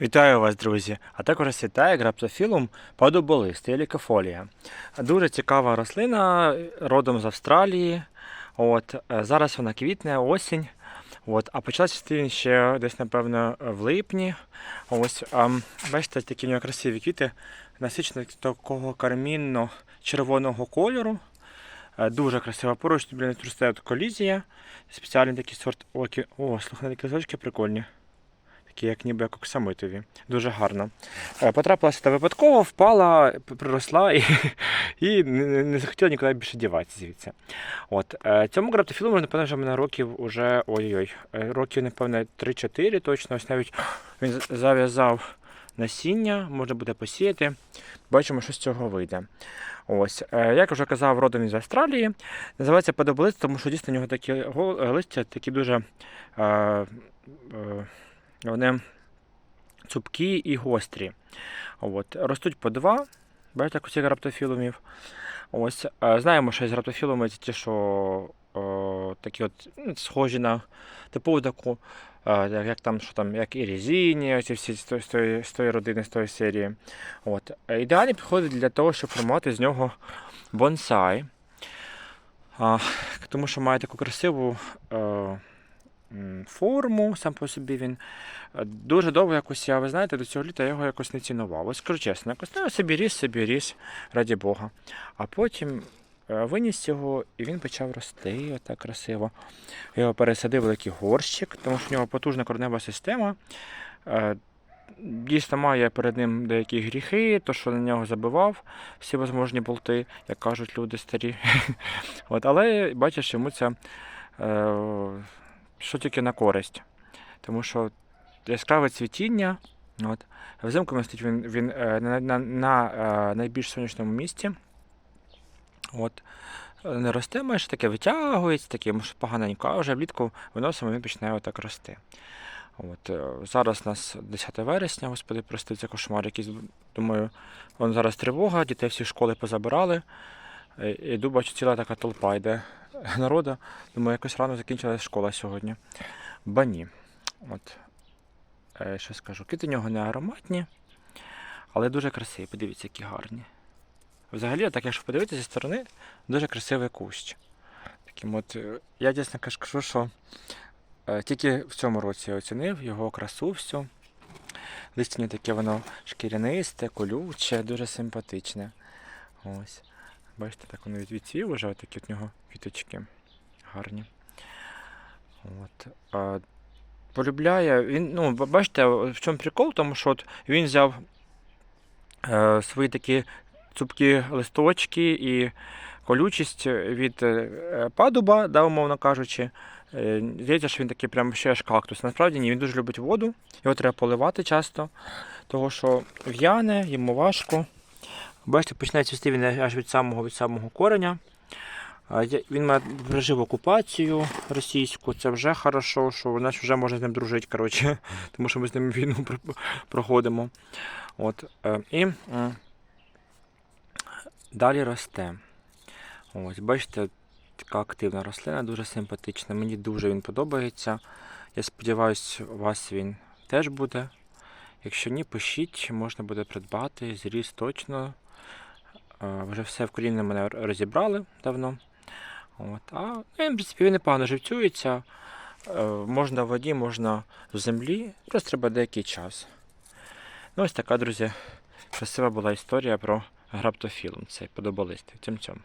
Вітаю вас, друзі! А також вас вітає граптофілум подоболист елікофолія. Дуже цікава рослина, родом з Австралії. От, е, зараз вона квітне, осінь. От, а почався він ще десь, напевно, в липні. Ось, а, бачите, такі в нього красиві квіти, насичено такого кармінно-червоного кольору. Е, Дуже красива поруч, тут росте колізія. Спеціальний такий сорт. О, О слухай, такі листочки прикольні такі, як ніби як оксамитові. Дуже гарно. Е, Потрапилася та випадково, впала, приросла і, і не, захотіла нікуди більше діватися звідси. От. е, Цьому граптофілу, напевно, вже мене років уже ой-ой, е, років, напевно, 3-4 точно. Ось навіть він зав'язав насіння, можна буде посіяти. Бачимо, що з цього вийде. Ось, як вже казав, родом він з Австралії. Називається подоболист, тому що дійсно у нього такі листя такі дуже. Е, е, вони цупкі і гострі. От. Ростуть по два, бачите, як у цих граптофілумів. Ось. е, Знаємо, що із граптофілуми це ті, що о, такі от, ну, схожі на типову таку, е, як, там, що там, як і резині, оці всі з тої, з тої, з тої родини, з тої серії. От. Е, Ідеально підходить для того, щоб формувати з нього бонсай. А, тому що має таку красиву е, м, форму, сам по собі він. Е, Дуже довго якось я, ви знаєте, до цього літа я його якось не цінував. Ось скажу чесно, якось ну, собі ріс, собі ріс, раді Бога. А потім е, виніс його і він почав рости отак красиво. Його пересадив великий горщик, тому що в нього потужна коренева система. Е, Дійсно має перед ним деякі гріхи, то що на нього забивав всі можливі болти, як кажуть люди старі. От, але бачиш, йому це що тільки на користь. Тому що яскраве цвітіння. От. Взимку містить він, він е, на, на, на е, найбільш сонячному місці. От. Не росте, майже таке витягується, таке може, поганенько, а вже влітку виносимо, він починає отак рости. От. е, Зараз у нас 10 вересня, господи, прости, це кошмар якийсь. Думаю, вон зараз тривога, дітей всі школи позабирали. Іду, бачу, ціла така толпа йде народу. Думаю, якось рано закінчилась школа сьогодні. Бані. От. Е, Що скажу? Квіти у нього не ароматні, але дуже красиві. Подивіться, які гарні. Взагалі, так якщо подивитися зі сторони, дуже красивий кущ. Таким от, е, я дійсно кажу, що е, тільки в цьому році я оцінив його красу всю. Листя таке воно шкірянисте, колюче, дуже симпатичне. Ось. Бачите, так воно від- відцвів уже, отакі от нього квіточки гарні. От. А, полюбляє. Він, ну, бачите, в чому прикол, тому що от він взяв е, свої такі цупкі листочки і колючість від е, падуба, да, умовно кажучи. Е, Здається, що він такий прям ще аж кактус. Насправді ні, він дуже любить воду, його треба поливати часто, тому що в'яне, йому важко. Бачите, починає цвісти він аж від самого від самого кореня. Він пережив окупацію російську, це вже хорошо, що значить вже можна з ним дружити, коротше, тому що ми з ним війну проходимо. От, е, і далі росте. Ось, бачите, така активна рослина, дуже симпатична. Мені дуже він подобається. Я сподіваюся, у вас він теж буде. Якщо ні, пишіть, можна буде придбати, зріс точно. Е, Вже все в вкорінне мене розібрали давно. От. А ну, він, в принципі, він непогано живцюється. Е, Можна в воді, можна в землі. Просто треба деякий час. Ну, ось така, друзі, красива була історія про граптофілум. Цей подобалистий. Цим цьому.